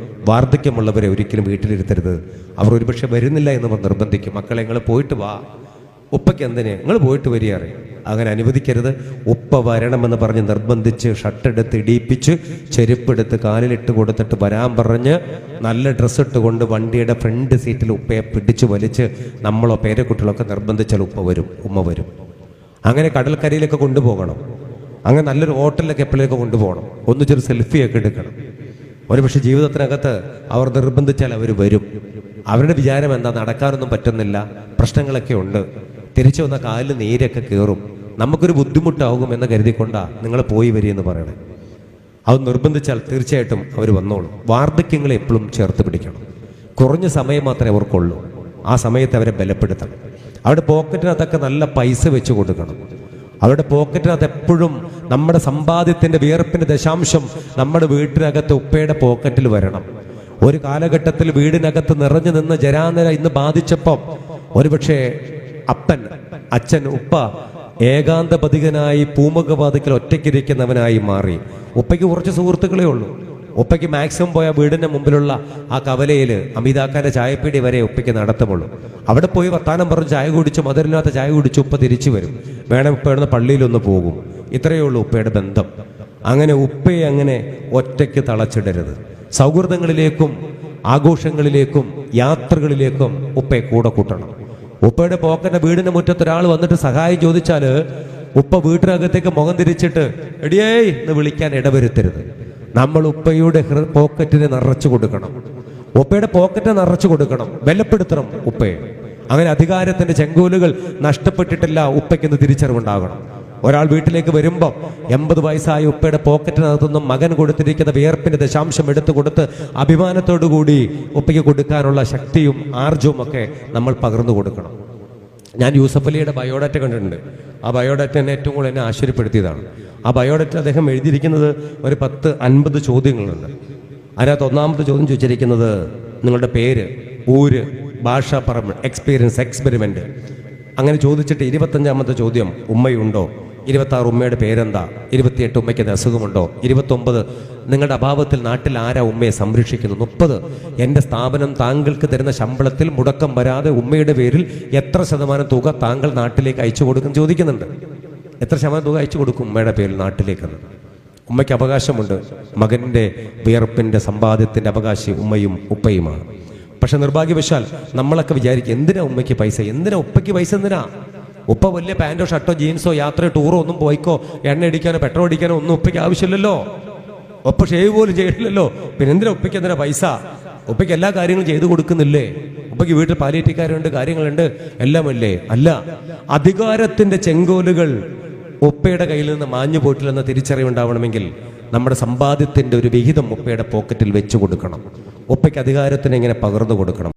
വാർദ്ധക്യമുള്ളവരെ ഒരിക്കലും വീട്ടിലിരുത്തരുത്. അവർ ഒരുപക്ഷെ വരുന്നില്ല എന്ന് നിർബന്ധിക്കും. മക്കളെ നിങ്ങൾ പോയിട്ട് വാ. ഉപ്പയ്ക്ക് എന്തിനെ? നിങ്ങൾ പോയിട്ട് വരികയറി അങ്ങനെ അനുവദിക്കരുത്. ഉപ്പ വരണമെന്ന് പറഞ്ഞ് നിർബന്ധിച്ച് ഷർട്ടെടുത്ത് ഇടിയിപ്പിച്ച് ചെരുപ്പെടുത്ത് കാലിലിട്ട് കൊടുത്തിട്ട് വരാൻ പറഞ്ഞ് നല്ല ഡ്രസ്സ് ഇട്ട് കൊണ്ട് വണ്ടിയുടെ ഫ്രണ്ട് സീറ്റിൽ ഉപ്പയെ പിടിച്ച് വലിച്ച് നമ്മളോ പേരക്കുട്ടികളൊക്കെ നിർബന്ധിച്ചാൽ ഉപ്പ വരും ഉമ്മ വരും. അങ്ങനെ കടൽക്കരയിലൊക്കെ കൊണ്ടുപോകണം. അങ്ങനെ നല്ലൊരു ഹോട്ടലിലൊക്കെ എപ്പോഴേക്ക് കൊണ്ടുപോകണം. ഒന്നിച്ചൊരു സെൽഫിയൊക്കെ എടുക്കണം. ഒരുപക്ഷെ ജീവിതത്തിനകത്ത് അവർ നിർബന്ധിച്ചാൽ അവർ വരും. അവരുടെ വിചാരം എന്താ? നടക്കാനൊന്നും പറ്റുന്നില്ല. പ്രശ്നങ്ങളൊക്കെ ഉണ്ട്. തിരിച്ചു വന്ന കാലിൽ നീരൊക്കെ കയറും നമുക്കൊരു ബുദ്ധിമുട്ടാകും എന്ന് കരുതിക്കൊണ്ടാ നിങ്ങൾ പോയി വരി എന്ന് പറയണേ. അത് നിർബന്ധിച്ചാൽ തീർച്ചയായിട്ടും അവർ വന്നോളും. വാർദ്ധക്യങ്ങളെ എപ്പോഴും ചേർത്ത് പിടിക്കണം. കുറഞ്ഞ സമയം മാത്രമേ അവർക്കുള്ളൂ. ആ സമയത്ത് അവരെ ബലപ്പെടുത്തണം. അവരുടെ പോക്കറ്റിനകത്തൊക്കെ നല്ല പൈസ വെച്ച് കൊടുക്കണം. അവരുടെ പോക്കറ്റിനകത്ത് എപ്പോഴും നമ്മുടെ സമ്പാദ്യത്തിന്റെ വിയർപ്പിന്റെ ദശാംശം നമ്മുടെ വീട്ടിനകത്ത് ഉപ്പയുടെ പോക്കറ്റിൽ വരണം. ഒരു കാലഘട്ടത്തിൽ വീടിനകത്ത് നിറഞ്ഞു നിന്ന് ജരാനര ഇന്ന് ബാധിച്ചപ്പം ഒരുപക്ഷെ അപ്പൻ അച്ഛൻ ഉപ്പ ഏകാന്തപതികനായി പൂമുഖപാതയ്ക്കൽ ഒറ്റയ്ക്കിരിക്കുന്നവനായി മാറി. ഉപ്പയ്ക്ക് കുറച്ച് സുഹൃത്തുക്കളേ ഉള്ളൂ. ഉപ്പയ്ക്ക് മാക്സിമം പോയ വീടിന്റെ മുമ്പിലുള്ള ആ കവലയിൽ അമിതാക്കാന്റെ ചായപ്പീടി വരെ ഉപ്പയ്ക്ക് നടത്തുമുള്ളൂ. അവിടെ പോയി വർത്താനം പറഞ്ഞ് ചായ കുടിച്ച് മധുരമില്ലാത്ത ചായ കുടിച്ച് ഉപ്പ തിരിച്ചു വരും. വേണം ഉപ്പ ഇവിടുന്ന് പള്ളിയിലൊന്ന് പോകും. ഇത്രയേ ഉള്ളൂ ഉപ്പയുടെ ബന്ധം. അങ്ങനെ ഉപ്പയെ അങ്ങനെ ഒറ്റയ്ക്ക് തളച്ചിടരുത്. സൗഹൃദങ്ങളിലേക്കും ആഘോഷങ്ങളിലേക്കും യാത്രകളിലേക്കും ഉപ്പയെ കൂടെ കൂട്ടണം. ഉപ്പയുടെ പോക്കന്റെ വീടിന്റെ മുറ്റത്ത് ഒരാൾ വന്നിട്ട് സഹായം ചോദിച്ചാൽ ഉപ്പ വീട്ടിനകത്തേക്ക് മുഖം തിരിച്ചിട്ട് എടിയേ എന്ന് വിളിക്കാൻ ഇടവരുത്തരുത്. നമ്മൾ ഉപ്പയുടെ പോക്കറ്റിനെ നിറച്ചു കൊടുക്കണം. ഉപ്പയുടെ പോക്കറ്റ് നിറച്ചു കൊടുക്കണം. ബലപ്പെടുത്തണം ഉപ്പയെ. അങ്ങനെ അധികാരത്തിന്റെ ചെങ്കോലുകൾ നഷ്ടപ്പെട്ടിട്ടില്ല ഉപ്പയ്ക്കെന്ന് തിരിച്ചറിവുണ്ടാകണം. ഒരാൾ വീട്ടിലേക്ക് വരുമ്പോൾ എൺപത് വയസ്സായ ഉപ്പയുടെ പോക്കറ്റിനകത്തുനിന്നും മകൻ കൊടുത്തിരിക്കുന്ന വിയർപ്പിന്റെ ദശാംശം എടുത്തു കൊടുത്ത് അഭിമാനത്തോടു കൂടി ഉപ്പയ്ക്ക് കൊടുക്കാനുള്ള ശക്തിയും ആർജവും ഒക്കെ നമ്മൾ പകർന്നു കൊടുക്കണം. ഞാൻ യൂസഫ് അലിയുടെ ബയോഡാറ്റ കണ്ടിട്ടുണ്ട്. ആ ബയോഡാറ്റ എന്നെ ഏറ്റവും കൂടുതൽ എന്നെ ആശ്ചര്യപ്പെടുത്തിയതാണ്. ആ ബയോഡാറ്റ അദ്ദേഹം എഴുതിയിരിക്കുന്നത് ഒരു പത്ത് അൻപത് ചോദ്യങ്ങളുണ്ട്. അതിനകത്ത് ഒന്നാമത്തെ ചോദ്യം ചോദിച്ചിരിക്കുന്നത് നിങ്ങളുടെ പേര് ഊര് ഭാഷ എക്സ്പീരിയൻസ് എക്സ്പെരിമെന്റ് അങ്ങനെ ചോദിച്ചിട്ട് ഇരുപത്തഞ്ചാമത്തെ ചോദ്യം ഉമ്മയുണ്ടോ? ഇരുപത്തി ആറ് ഉമ്മയുടെ പേരെന്താ? ഇരുപത്തിയെട്ട് ഉമ്മയ്ക്ക് എന്ത് അസുഖമുണ്ടോ? ഇരുപത്തൊമ്പത് നിങ്ങളുടെ അഭാവത്തിൽ നാട്ടിൽ ആരാ ഉമ്മയെ സംരക്ഷിക്കുന്നു മുപ്പത് എന്റെ സ്ഥാപനം താങ്കൾക്ക് തരുന്ന ശമ്പളത്തിൽ മുടക്കം വരാതെ ഉമ്മയുടെ പേരിൽ എത്ര ശതമാനം തുക താങ്കൾ നാട്ടിലേക്ക് അയച്ചു കൊടുക്കും ചോദിക്കുന്നുണ്ട്. എത്ര ശതമാനം തുക അയച്ചു കൊടുക്കും ഉമ്മയുടെ പേരിൽ നാട്ടിലേക്കെന്ന് ഉമ്മയ്ക്ക് അവകാശമുണ്ട്. മകന്റെ വിയർപ്പിന്റെ സമ്പാദ്യത്തിന്റെ അവകാശി ഉമ്മയും ഉപ്പയുമാണ്. പക്ഷെ നിർഭാഗ്യവശാൽ നമ്മളൊക്കെ വിചാരിക്കും എന്തിനാ ഉമ്മയ്ക്ക് പൈസ? എന്തിനാ ഉപ്പയ്ക്ക് പൈസ എന്തിനാ? ഉപ്പ വലിയ പാന്റോ ഷർട്ടോ ജീൻസോ യാത്രയോ ടൂറോ ഒന്നും പോയിക്കോ. എണ്ണ അടിക്കാനോ പെട്രോൾ അടിക്കാനോ ഒന്നും ഉപ്പയ്ക്ക് ആവശ്യമില്ലല്ലോ. ഒപ്പ ഷേവ് പോലും ചെയ്യില്ലല്ലോ പിന്നെ എന്തിനാ ഉപ്പയ്ക്ക് എന്തിനാ പൈസ? ഉപ്പയ്ക്ക് എല്ലാ കാര്യങ്ങളും ചെയ്തു കൊടുക്കുന്നില്ലേ? ഉപ്പയ്ക്ക് വീട്ടിൽ പാലിയേറ്റിക്കാരുണ്ട് കാര്യങ്ങളുണ്ട് എല്ലാമല്ലേ അല്ല. അധികാരത്തിന്റെ ചെങ്കോലുകൾ ഉപ്പയുടെ കയ്യിൽ നിന്ന് മാഞ്ഞു പോയിട്ടില്ലെന്ന തിരിച്ചറിവുണ്ടാവണമെങ്കിൽ നമ്മുടെ സമ്പാദ്യത്തിന്റെ ഒരു വിഹിതം ഉപ്പയുടെ പോക്കറ്റിൽ വെച്ചു കൊടുക്കണം. ഉപ്പയ്ക്ക് അധികാരത്തിന് ഇങ്ങനെ പകർന്നു കൊടുക്കണം.